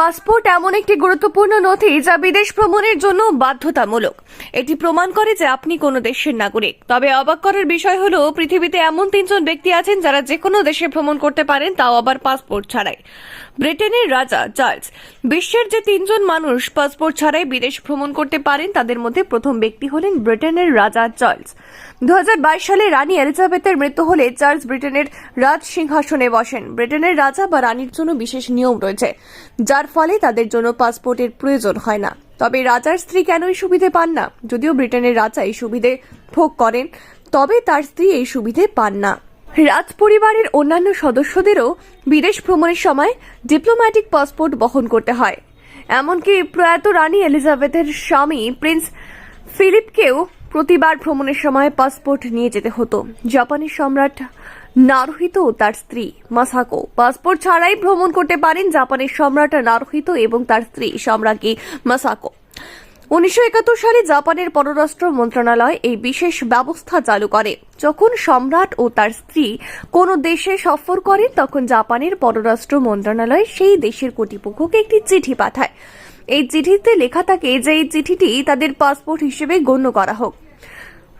Passport এমন একটি গুরুত্বপূর্ণ নথি যা বিদেশ ভ্রমণের জন্য বাধ্যতামূলক। এটি প্রমাণ করে যে আপনি কোনো দেশের নাগরিক। তবে অবাক করার বিষয় হলো, পৃথিবীতে এমন তিনজন ব্যক্তি আছেন যারা যে কোনো দেশে ভ্রমণ করতে পারেন, তাও আবার পাসপোর্ট ছাড়াই। ব্রিটেনের রাজা চার্লস, বিশ্বের যে তিনজন মানুষ পাসপোর্ট ছাড়াই বিদেশ ভ্রমণ করতে পারেন, তাদের মধ্যে প্রথম ব্যক্তি হলেন ব্রিটেনের রাজা চার্লস। দু হাজার বাইশ সালে রানী এলিজাবেথের মৃত্যু হলে চার্লস ব্রিটেনের রাজ সিংহাসনে বসেন। ব্রিটেনের রাজা বা রানীর জন্য বিশেষ নিয়ম রয়েছে, যার ফলে তাদের জন্য পাসপোর্টের প্রয়োজন হয় না। তবে রাজার স্ত্রী কেন এই সুবিধে পান না? যদিও ব্রিটেনের রাজা এই সুবিধে ভোগ করেন, তবে তার স্ত্রী এই সুবিধে পান না। রাজ পরিবারের অন্যান্য সদস্যদেরও বিদেশ ভ্রমণের সময় ডিপ্লোম্যাটিক পাসপোর্ট বহন করতে হয়। এমনকি প্রয়াত রানী এলিজাবেথের স্বামী প্রিন্স ফিলিপকেও প্রতিবার ভ্রমণের সময় পাসপোর্ট নিয়ে যেতে হতো। জাপানের সম্রাট নারোহিত ও তার স্ত্রী মাসাকো পাসপোর্ট ছাড়াই ভ্রমণ করতে পারেন জাপানের সম্রাট নারুহিত এবং তার স্ত্রী সম্রাজ্ঞী মাসাকো। উনিশশো একাত্তর সালে জাপানের পররাষ্ট্র মন্ত্রণালয় এই বিশেষ ব্যবস্থা চালু করে। যখন সম্রাট ও তার স্ত্রী কোনো দেশে সফর করেন, তখন জাপানের পররাষ্ট্র মন্ত্রণালয় সেই দেশের কর্তৃপক্ষকে একটি চিঠি পাঠায়। এই চিঠিতে লেখা থাকে যে এই চিঠিটি তাদের পাসপোর্ট হিসেবে গণ্য করা হোক।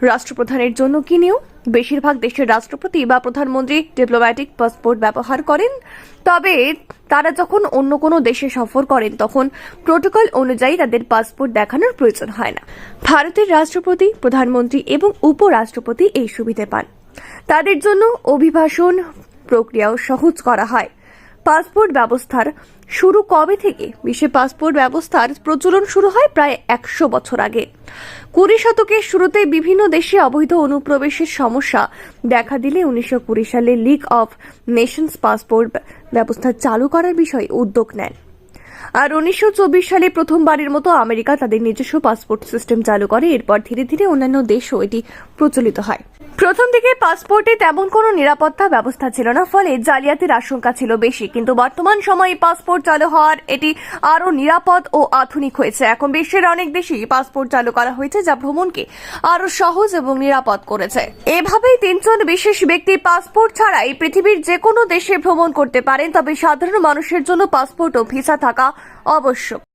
রাষ্ট্রপ্রধানের জন্য কি নিয়ম? বেশিরভাগ দেশের রাষ্ট্রপতি বা প্রধানমন্ত্রী ডিপ্লোম্যাটিক পাসপোর্ট ব্যবহার করেন, তবে তারা যখন অন্য কোনো দেশে সফর করেন, তখন প্রোটোকল অনুযায়ী তাদের পাসপোর্ট দেখানোর প্রয়োজন হয় না। ভারতের রাষ্ট্রপতি, প্রধানমন্ত্রী এবং উপরাষ্ট্রপতি এই সুবিধে পান। তাদের জন্য অভিবাসন প্রক্রিয়াও সহজ করা হয়। পাসপোর্ট ব্যবস্থার শুরু কবে থেকে? বিশ্বে পাসপোর্ট ব্যবস্থার প্রচলন শুরু হয় প্রায় একশো বছর আগে। কুড়ি শতকের শুরুতে বিভিন্ন দেশে অবৈধ অনুপ্রবেশের সমস্যা দেখা দিলে উনিশশো কুড়ি সালে লিগ অফ নেশনস পাসপোর্ট ব্যবস্থা চালু করার বিষয়ে উদ্যোগ নেন। আর উনিশশো চব্বিশ সালে প্রথমবারের মতো আমেরিকা তাদের নিজস্ব পাসপোর্ট সিস্টেম চালু করে। এরপর ধীরে ধীরে অন্যান্য দেশও এটি প্রচলিত হয়। প্রথম দিকে পাসপোর্টে তেমন কোনো নিরাপত্তা ব্যবস্থা ছিল না, ফলে জালিয়াতির আশঙ্কা ছিল বেশি। কিন্তু বর্তমান সময়ে পাসপোর্ট চালু হওয়ার এটি আরও নিরাপদ ও আধুনিক হয়েছে। এখন বিশ্বের অনেক দেশেই পাসপোর্ট চালু করা হয়েছে, যা ভ্রমণকে আরও সহজ এবং নিরাপদ করেছে। এভাবেই তিনজন বিশেষ ব্যক্তি পাসপোর্ট ছাড়াই পৃথিবীর যে কোনো দেশে ভ্রমণ করতে পারেন, তবে সাধারণ মানুষের জন্য পাসপোর্ট ও ভিসা থাকা আবশ্যক